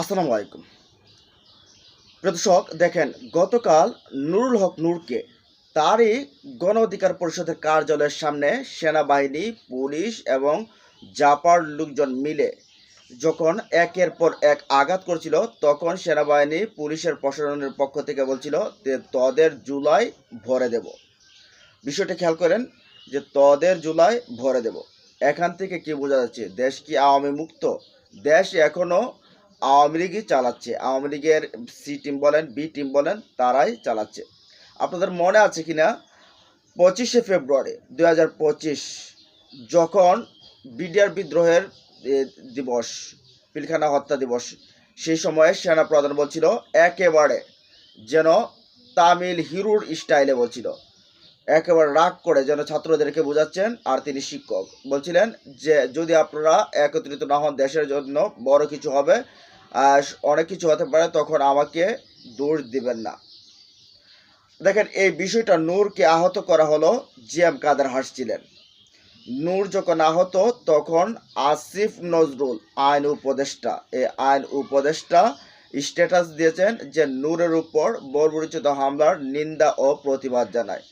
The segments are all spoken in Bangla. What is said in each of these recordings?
আসসালামু আলাইকুম। প্রদর্শক দেখেন, গতকাল নুরুল হক নূরকে তারই গণ অধিকার পরিষদের কার্যালয়ের সামনে সেনাবাহিনী, পুলিশ এবং জাপার লোকজন মিলে যখন একের পর এক আঘাত করছিল, তখন সেনাবাহিনী পুলিশের প্রশাসনের পক্ষ থেকে বলছিল যে, তদের জুলাই ভরে দেব। বিষয়টা খেয়াল করেন যে, তদের জুলাই ভরে দেব। এখান থেকে কি বোঝা যাচ্ছে, দেশ কি আওয়ামী মুক্ত? দেশ এখনও আওয়ামী লীগই চালাচ্ছে। আওয়ামী লীগের সি টিম বলেন, বি টিম বলেন, তারাই চালাচ্ছে। আপনাদের মনে আছে কি না পঁচিশে ফেব্রুয়ারি দুই হাজার পঁচিশ, যখন বিডিআর বিদ্রোহের দিবস, পিলখানা হত্যা দিবস, সেই সময়ে সেনা প্রধান বলছিল, একেবারে যেন তামিল হিরুর স্টাইলে বলছিল। একেবারে রাগ করে যেন ছাত্রদেরকে বোঝাচ্ছেন আর তিনি শিক্ষক। বলছিলেন যে, যদি আপনারা একত্রিত না হন, দেশের জন্য বড় কিছু হবে। অনেক কিছু হতে পারে, তখন আমাকে দোষ দিবেন না। দেখেন, এই বিষয়টা নূরকে আহত করা হলো জি এম কাদের হাসছিলেন নূর যখন আহত, তখন আসিফ নজরুল, আইন উপদেষ্টা, এই আইন উপদেষ্টা স্ট্যাটাস দিয়েছেন যে নূরের উপর বর্বরিচিত হামলার নিন্দা ও প্রতিবাদ জানায়।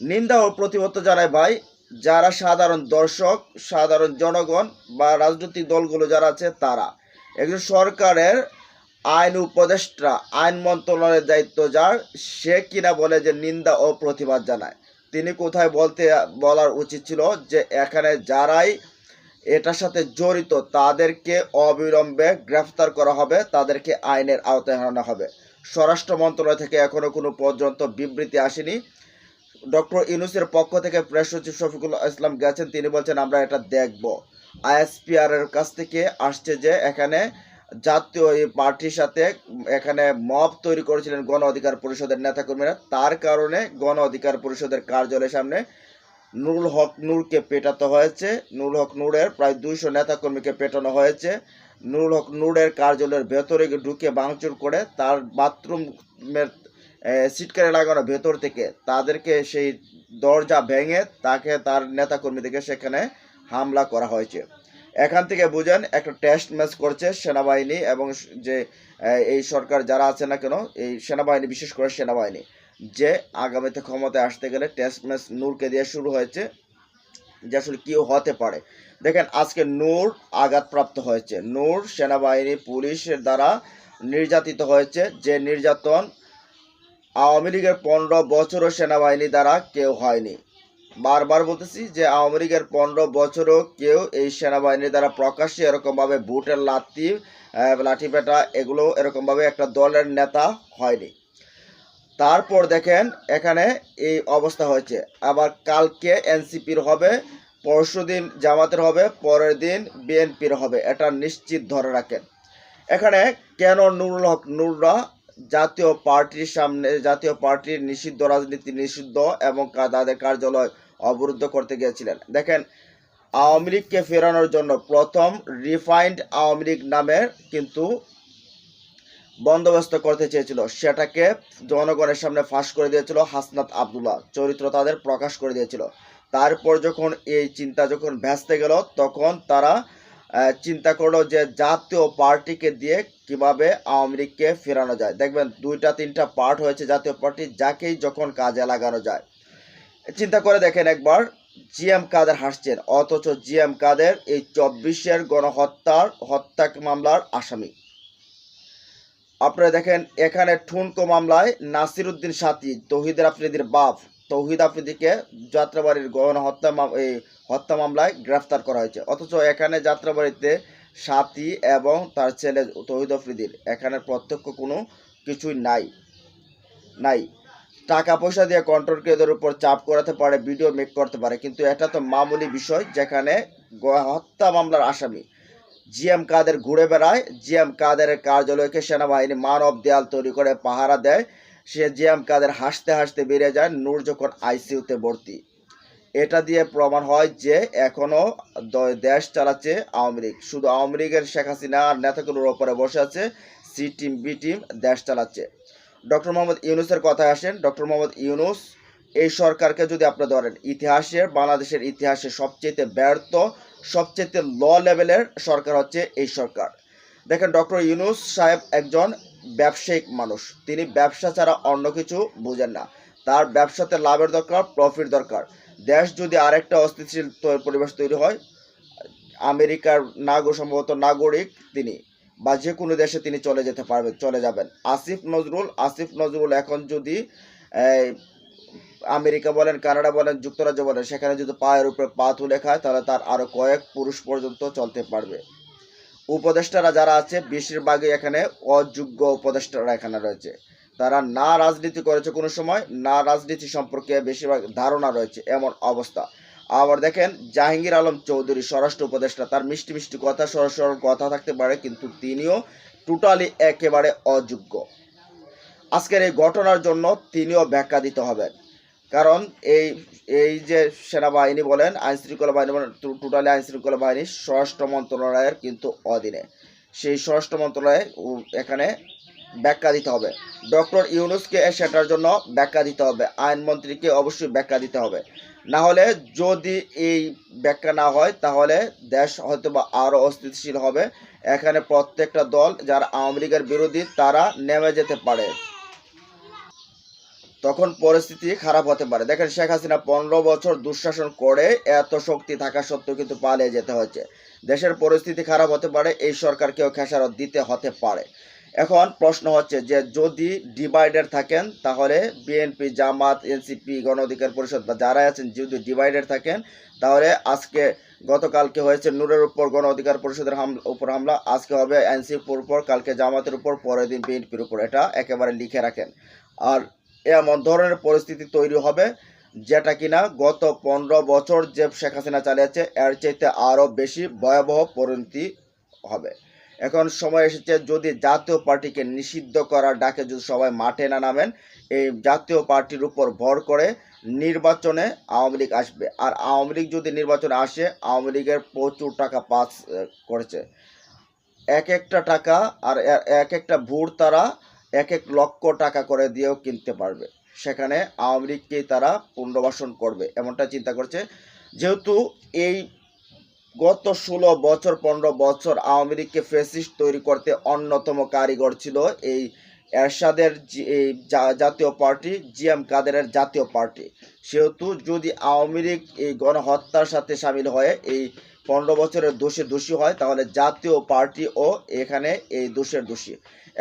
নিন্দা ও প্রতিবাদ জানায় ভাই, যারা সাধারণ দর্শক, সাধারণ জনগণ বা রাজনৈতিক দলগুলো যারা আছে, তারা। একজন সরকারের আইন উপদেষ্টা, আইন মন্ত্রণালয়ের দায়িত্ব যার, সে কিনা বলে যে নিন্দা ও প্রতিবাদ জানায়। তিনি কোথায় বলতে, বলার উচিত ছিল যে এখানে যারাই এটার সাথে জড়িত, তাদেরকে অবিলম্বে গ্রেফতার করা হবে, তাদেরকে আইনের আওতায় আনা হবে। স্বরাষ্ট্র মন্ত্রণালয় থেকে এখনও কোনো পর্যন্ত বিবৃতি আসেনি। ডক্টর ইউনুসের পক্ষ থেকে প্রেস সচিব শফিকুল ইসলাম গেছেন। তিনি বলছেন, আমরা এটা দেখব। আইএসপিআর এর কাছ থেকে আসছে যে এখানে জাতীয় এই পার্টির সাথে এখানে মব তৈরি করেছিলেন গণ অধিকার পরিষদের নেতাকর্মীরা। তার কারণে গণ অধিকার পরিষদের কার্যালয়ের সামনে নুরুল হক নূরকে পেটাতে হয়েছে। নুরুল হক নূরের প্রায় দুইশো নেতাকর্মীকে পেটানো হয়েছে। নুরুল হক নূরের কার্যালয়ের ভেতরে ঢুকে ভাঙচুর করে তার বাথরুমের সিটকারে লাগানো ভেতর থেকে। তাদেরকে সেই দরজা ভেঙে তাকে তার নেতাকর্মীদেরকে সেখানে হামলা করা হয়েছে। এখান থেকে বুঝেন, একটা টেস্ট ম্যাচ করছে সেনাবাহিনী এবং যে এই সরকার যারা আছে না কেন, এই সেনাবাহিনী, বিশেষ করে সেনাবাহিনী, যে আগামীতে ক্ষমতায় আসতে গেলে টেস্ট ম্যাচ নূরকে দিয়ে শুরু হয়েছে, যে আসলে কি হতে পারে। দেখেন, আজকে নূর আঘাতপ্রাপ্ত হয়েছে। নূর সেনাবাহিনী, পুলিশের দ্বারা নির্যাতিত হয়েছে। যে নির্যাতন আওয়ামী লীগের পনেরো বছরও সেনাবাহিনী দ্বারা কেউ হয়নি। বারবার বলতেছি যে আওয়ামী লীগের পনেরো বছরও কেউ এই সেনাবাহিনীর দ্বারা প্রকাশ্যে এরকমভাবে বুটের লাঠি লাঠি পেটা এগুলো এরকমভাবে একটা দলের নেতা হয়নি। তারপর দেখেন এখানে এই অবস্থা হয়েছে। আবার কালকে এনসিপির হবে, পরশু দিন জামাতের হবে, পরের দিন বিএনপির হবে। এটা নিশ্চিত ধরে রাখেন। এখানে কেন নুরুল হক নুররা জাতীয় পার্টির সামনে, জাতীয় পার্টির নিষিদ্ধ রাজনীতি নিষিদ্ধ এবং তাদের কার্যালয় অবরুদ্ধ করতে গিয়েছিলেন। দেখেন, আওয়ামী লীগকে ফেরানোর জন্য প্রথম রিফাইন্ড আওয়ামী লীগ নামের কিন্তু বন্দোবস্ত করতে চেয়েছিল। সেটাকে জনগণের সামনে ফাঁস করে দিয়েছিল হাসনাত আবদুল্লাহ। চরিত্র তাদের প্রকাশ করে দিয়েছিল। তারপর যখন এই চিন্তা যখন ভেস্তে গেল, তখন তারা চিন্তা করল যে জাতীয় পার্টিকে দিয়ে কীভাবে আওয়ামী লীগকে ফেরানো যায়। দেখবেন দুইটা, তিনটা পার্ট হয়েছে জাতীয় পার্টি, যাকেই যখন কাজে লাগানো যায়। চিন্তা করে দেখেন একবার, জিএম কাদের হাসছেন, অথচ জিএম কাদের এই চব্বিশের গণহত্যার হত্যা মামলার আসামি। আপনারা দেখেন, এখানে ঠুনকো মামলায় নাসির উদ্দিন সাথী তৌহিদ আফ্রিদির বাপ তৌহিদ আফ্রিদিকে যাত্রাবাড়ির গহনা হত্যা এই হত্যা মামলায় গ্রেফতার করা হয়েছে। অথচ এখানে যাত্রাবাড়িতে সাথী এবং তার ছেলে তৌহিদ আফ্রিদির এখানে প্রত্যক্ষ কোনো কিছুই নাই। নাই। টাকা পয়সা দিয়ে কন্ট্রোলকেদের উপর চাপ করাতে পারে, ভিডিও মেক করতে পারে, কিন্তু এটা তো মামুলি বিষয় যেখানে হত্যা মামলার আসামি। জিএম কাদের ঘুরে বেড়ায়, জিএম কাদের কার্যালয়কে সেনাবাহিনী মানব দেয়াল তৈরি করে পাহারা দেয় সে জিএম কাদের হাসতে হাসতে বেরিয়ে যায় নূর যখন আইসিইউতে ভর্তি। এটা দিয়ে প্রমাণ হয় যে এখনও দেশ চালাচ্ছে আওয়ামী লীগ। শুধু আওয়ামী লীগের শেখ হাসিনা আর নেতাগুলোর ওপরে বসে আছে, সি টিম, বি টিম দেশ চালাচ্ছে। ডক্টর মোহাম্মদ ইউনুসের কথায় আসেন, ডক্টর মোহাম্মদ ইউনুস, এই সরকারকে যদি আপনি ধরেন ইতিহাসের বাংলাদেশের ইতিহাসে সবচেয়ে ব্যর্থ, সবচেয়ে ল লেভেলের সরকার হচ্ছে এই সরকার। দেখেন, ডক্টর ইউনুস সাহেব একজন ব্যবসায়িক মানুষ। তিনি ব্যবসা ছাড়া অন্য কিছু বুঝেন না। তার ব্যবসাতে লাভের দরকার প্রফিট দরকার। দেশ যদি আরেকটা অস্থিতিশীল পরিবেশ তৈরি হয়, আমেরিকার নাগর সম্ভবত নাগরিক তিনি বা যে কোনো দেশে তিনি চলে যেতে পারবেন চলে যাবেন। আসিফ নজরুল আসিফ নজরুল এখন যদি আমেরিকা বলেন, কানাডা বলেন, যুক্তরাজ্য বলেন, সেখানে যদি পায়ের উপরে পা তুলে খায়, তাহলে তার আরও কয়েক পুরুষ পর্যন্ত চলতে পারবে। উপদেষ্টারা যারা আছে, বেশিরভাগই এখানে অযোগ্য উপদেষ্টারা এখানে রয়েছে। তারা না রাজনীতি করেছে কোনো সময়, না রাজনীতি সম্পর্কে বেশিরভাগ ধারণা রয়েছে, এমন অবস্থা। আবার দেখেন, জাহাঙ্গীর আলম চৌধুরী স্বরাষ্ট্র উপদেষ্টা, তার মিষ্টি মিষ্টি কথা, সরল সরল কথা থাকতে পারে, কিন্তু তিনিও টোটালি একেবারে অযোগ্য। আজকের এই ঘটনার জন্য তিনিও ব্যাখ্যা দিতে হবেন কারণ এই এই যে সেনাবাহিনী বলেন আইন শৃঙ্খলা বাহিনী বলেন টোটালি আইন শৃঙ্খলা বাহিনী স্বরাষ্ট্র মন্ত্রণালয়ের কিন্তু অধীনে। সেই স্বরাষ্ট্র মন্ত্রণালয়ে এখানে ব্যাখ্যা দিতে হবে। ডক্টর ইউনুসকে সেটার জন্য ব্যাখ্যা দিতে হবে। আইনমন্ত্রীকে অবশ্যই ব্যাখ্যা দিতে হবে। না হলে যদি এই ব্যাখ্যা না হয়, তাহলে দেশ হয়তো বা আরও অস্থিতিশীল হবে। এখানে প্রত্যেকটা দল যারা আওয়ামী লীগের বিরোধী, তারা নেমে যেতে পারে। তখন পরিস্থিতি খারাপ হতে পারে। দেখেন, শেখ হাসিনা পনেরো বছর দুঃশাসন করে এত শক্তি থাকা সত্ত্বেও কিন্তু পালিয়ে যেতে হয়েছে। দেশের পরিস্থিতি খারাপ হতে পারে, এই সরকারকেও খেসারত দিতে হতে পারে। এখন প্রশ্ন হচ্ছে যে, যদি ডিভাইডেড থাকেন, তাহলে বিএনপি জামাত এনসিপি গণ অধিকার পরিষদ বা যারা আছেন, যদি ডিভাইডেড থাকেন, তাহলে আজকে গতকালকে হয়েছে নূরের উপর গণ অধিকার পরিষদের হামলা, উপর হামলা, আজকে হবে এনসিপির উপর, কালকে জামাতের উপর, পরের দিন বিএনপির উপর। এটা একেবারে লিখে রাখেন। আর এমন ধরনের পরিস্থিতি তৈরি হবে, যেটা কিনা গত পনেরো বছর যে শেখ হাসিনা চালিয়েছে, এর চাইতে আরও বেশি ভয়াবহ পরিণতি হবে। এখন সময় এসেছে যদি জাতীয় পার্টিকে নিষিদ্ধ করার ডাকে যদি সবাই মাঠে না নামেন, এই জাতীয় পার্টির উপর ভর করে নির্বাচনে আওয়ামী লীগ আসবে। আর আওয়ামী লীগ যদি নির্বাচনে আসে, আওয়ামী লীগের প্রচুর টাকা পাস করেছে। এক একটা টাকা আর এক একটা ভোট তারা এক এক লক্ষ টাকা করে দিয়েও কিনতে পারবে। সেখানে আওয়ামী লীগকেই তারা পুনর্বাসন করবে, এমনটা চিন্তা করছে। যেহেতু এই গত ষোলো বছর, পনেরো বছর আওয়ামী লীগকে ফেসিস্ট তৈরি করতে অন্যতম কারিগর ছিল এই এরশাদের এই জাতীয় পার্টি জিএম কাদেরের জাতীয় পার্টি। সেহেতু যদি আওয়ামী লীগ এই গণহত্যার সাথে সামিল হয়ে এই পনেরো বছরের দোষে দোষী হয়, তাহলে জাতীয় পার্টিও এখানে এই দোষের দোষী।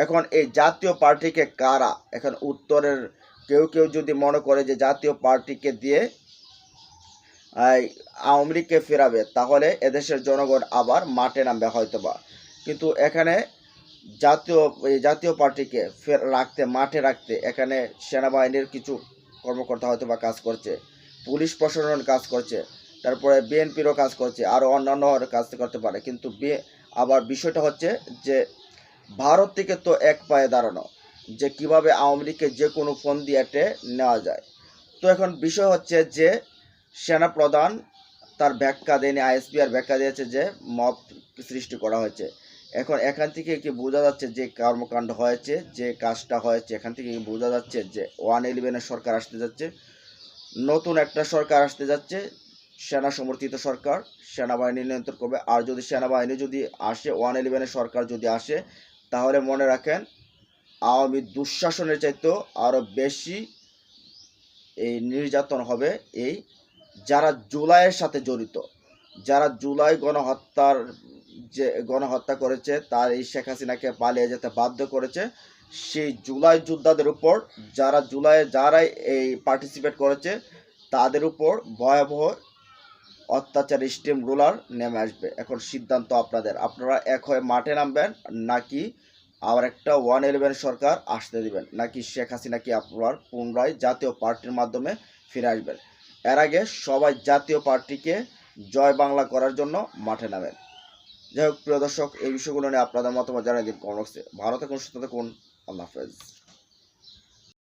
এখন এই জাতীয় পার্টিকে কারা? এখন উত্তরের কেউ কেউ যদি মনে করে যে জাতীয় পার্টিকে দিয়ে আওয়ামী লীগকে ফেরাবে, তাহলে এদেশের জনগণ আবার মাঠে নামবে হয়তোবা। কিন্তু এখানে জাতীয়, এই জাতীয় পার্টিকে ফের রাখতে, মাঠে রাখতে এখানে সেনাবাহিনীর কিছু কর্মকর্তা হয়তো বা কাজ করছে, পুলিশ প্রশাসন কাজ করছে। তারপরে বিএনপিরও কাজ করছে, আরও অন্যান্য কাজ করতে পারে। কিন্তু আবার বিষয়টা হচ্ছে যে ভারত থেকে তো এক পায়ে দাঁড়ানো, যে কীভাবে আওয়ামী লীগকে যে কোনো ফোন দিয়ে নেওয়া যায়। তো এখন বিষয় হচ্ছে যে সেনা প্রধান তার ব্যাখ্যা দেয়নি, আইএসপি আর ব্যাখ্যা দিয়েছে যে মব সৃষ্টি করা হয়েছে। এখন এখান থেকে কি বোঝা যাচ্ছে যে কর্মকাণ্ড হয়েছে, যে কাজটা হয়েছে? এখান থেকে কি বোঝা যাচ্ছে যে ওয়ান ইলেভেনের সরকার আসতে যাচ্ছে, নতুন একটা সরকার আসতে যাচ্ছে সেনা সমর্থিত সরকার, সেনাবাহিনী নিয়ন্ত্রণ করবে। আর যদি সেনাবাহিনী যদি আসে, ওয়ান ইলেভেনের সরকার যদি আসে, তাহলে মনে রাখেন, আওয়ামী দুঃশাসনের চাইতেও আরও বেশি এই নির্যাতন হবে এই যারা জুলাইয়ের সাথে জড়িত। যারা জুলাই গণহত্যার যে গণহত্যা করেছে, তার এই শেখ হাসিনাকে পালিয়ে যেতে বাধ্য করেছে, সেই জুলাই যোদ্ধাদের উপর যারা জুলাইয়ে যারাই এই পার্টিসিপেট করেছে, তাদের উপর ভয়াবহ অত্যাচার স্টিম রুলার নেমে আসবে। এখন সিদ্ধান্ত আপনাদের। আপনারা এক হয়ে মাঠে নামবেন, নাকি আবার একটা ওয়ান ইলেভেন সরকার আসতে দিবেন? নাকি শেখ হাসিনাকে আপনার পুনরায় জাতীয় পার্টির মাধ্যমে ফিরে আসবেন? এর আগে সবাই জাতীয় পার্টিকে জয় বাংলা করার জন্য মাঠে নামেন। যাই হোক, প্রিয় দর্শক, এই বিষয়গুলো নিয়ে আপনাদের মতামত জানিয়ে দিন বক্সে। ভালো থাকুন, সুস্থ থাকুন। আল্লাহ হাফেজ।